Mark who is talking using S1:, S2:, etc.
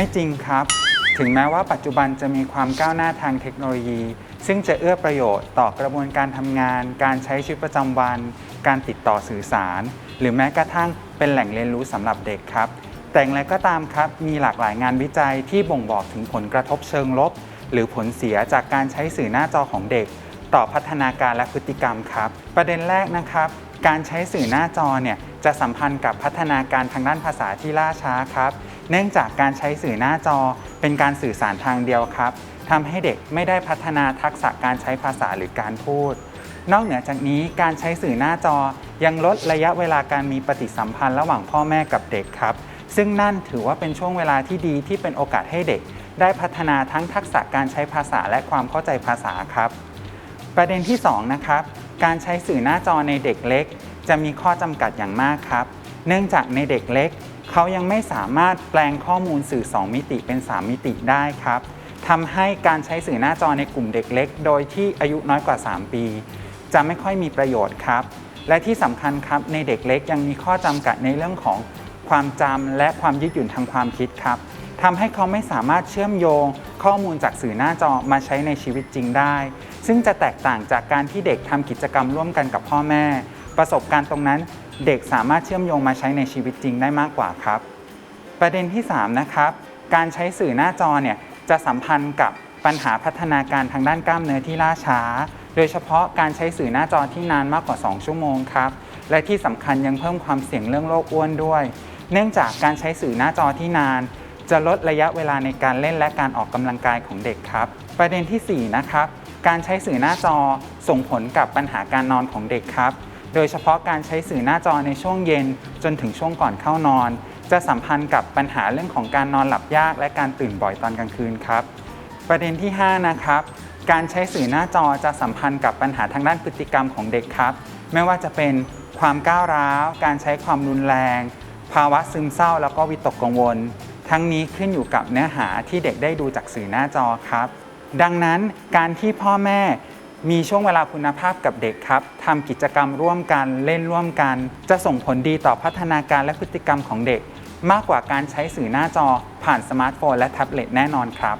S1: ไม่จริงครับ ถึงแม้ว่าปัจจุบันจะมีความก้าวหน้าทางเทคโนโลยี ซึ่งจะเอื้อประโยชน์ต่อกระบวนการทำงาน การใช้ชีวิตประจำวัน การติดต่อสื่อสาร หรือแม้กระทั่งเป็นแหล่งเรียนรู้สำหรับเด็กครับ แต่อย่างไรก็ตามครับมีหลากหลายงานวิจัยที่บ่งบอกถึงผลกระทบเชิงลบ หรือผลเสียจากการใช้สื่อหน้าจอของเด็ก ต่อพัฒนาการและพฤติกรรมครับ ประเด็นแรกนะครับการใช้สื่อหน้าจอเนี่ยจะสัมพันธ์กับพัฒนาการทางด้านภาษาที่ล่าช้าครับ เนื่องจากการใช้สื่อหน้าจอเป็นการสื่อสารทางเดียวครับทำให้เด็กไม่ได้พัฒนาทักษะการใช้ภาษาหรือการพูด นอกเหนือจากนี้การใช้สื่อหน้าจอยังลดระยะเวลาการมีปฏิสัมพันธ์ระหว่างพ่อแม่กับเด็กครับ ซึ่งนั่นถือว่าเป็นช่วงเวลาที่ดีที่เป็นโอกาสให้เด็ก ได้พัฒนาทั้งทักษะการใช้ภาษาและความเข้าใจภาษาครับ ประเด็นที่ 2 นะครับ การใช้สื่อหน้าจอในเด็กเล็ก จะมีข้อจำกัดอย่างมากครับ เนื่องจากในเด็กเล็ก เขายังไม่สามารถแปลงข้อมูลสื่อ 2 มิติเป็น 3 มิติได้ครับทำให้การใช้สื่อหน้าจอในกลุ่มเด็กเล็ก โดยที่อายุน้อยกว่า 3 ปี จะไม่ค่อยมีประโยชน์ครับ และที่สำคัญครับในเด็กเล็กยังมีข้อจำกัดในเรื่องของความจำและความยืดหยุ่นทางความคิดครับทำให้เขาไม่สามารถเชื่อมโยง ข้อมูลจากสื่อหน้าจอมาใช้ในชีวิตจริงได้ ซึ่งจะแตกต่างจากการที่เด็กทำกิจกรรมร่วมกันกับพ่อแม่ ประสบการณ์ตรงนั้น เด็กสามารถเชื่อมโยงมาใช้ในชีวิตจริงได้มากกว่าครับ ประเด็นที่ 3 นะครับ การใช้สื่อหน้าจอเนี่ยจะสัมพันธ์กับปัญหาพัฒนาการทางด้านกล้ามเนื้อที่ล่าช้า โดยเฉพาะการใช้สื่อหน้าจอที่นานมากกว่า 2 ชั่วโมงครับ และที่สำคัญยังเพิ่มความเสี่ยงเรื่องโรคอ้วนด้วย เนื่องจากการใช้สื่อหน้าจอที่นาน จะลดระยะเวลาในการเล่นและการออกกำลังกายของเด็กครับ ประเด็นทีสี่ 4 นะครับ การใช้สื่อหน้าจอส่งผลกับปัญหาการนอนของเด็กครับ โดยเฉพาะการใช้สื่อหน้าจอในช่วงเย็นจนถึงช่วงก่อนเข้านอน จะสัมพันธ์กับปัญหาเรื่องของการนอนหลับยาก และการตื่นบ่อยตอนกลางคืนครับ ประเด็นที่ 5 นะครับ การใช้สื่อหน้าจอจะสัมพันธ์กับปัญหาทางด้านพฤติกรรมของเด็กครับ ไม่ว่าจะเป็นความก้าวร้าว การใช้ความรุนแรง ภาวะซึมเศร้า แล้วก็วิตกกังวล ทั้งนี้ขึ้นอยู่กับเนื้อหาที่เด็กได้ดูจากสื่อหน้าจอครับ ดังนั้นการที่พ่อแม่ มีช่วงเวลาคุณภาพกับเด็กครับทำกิจกรรมร่วมกันเล่นร่วมกัน จะส่งผลดีต่อพัฒนาการและพฤติกรรมของเด็ก มากกว่าการใช้สื่อหน้าจอผ่านสมาร์ทโฟนและแท็บเล็ตแน่นอนครับ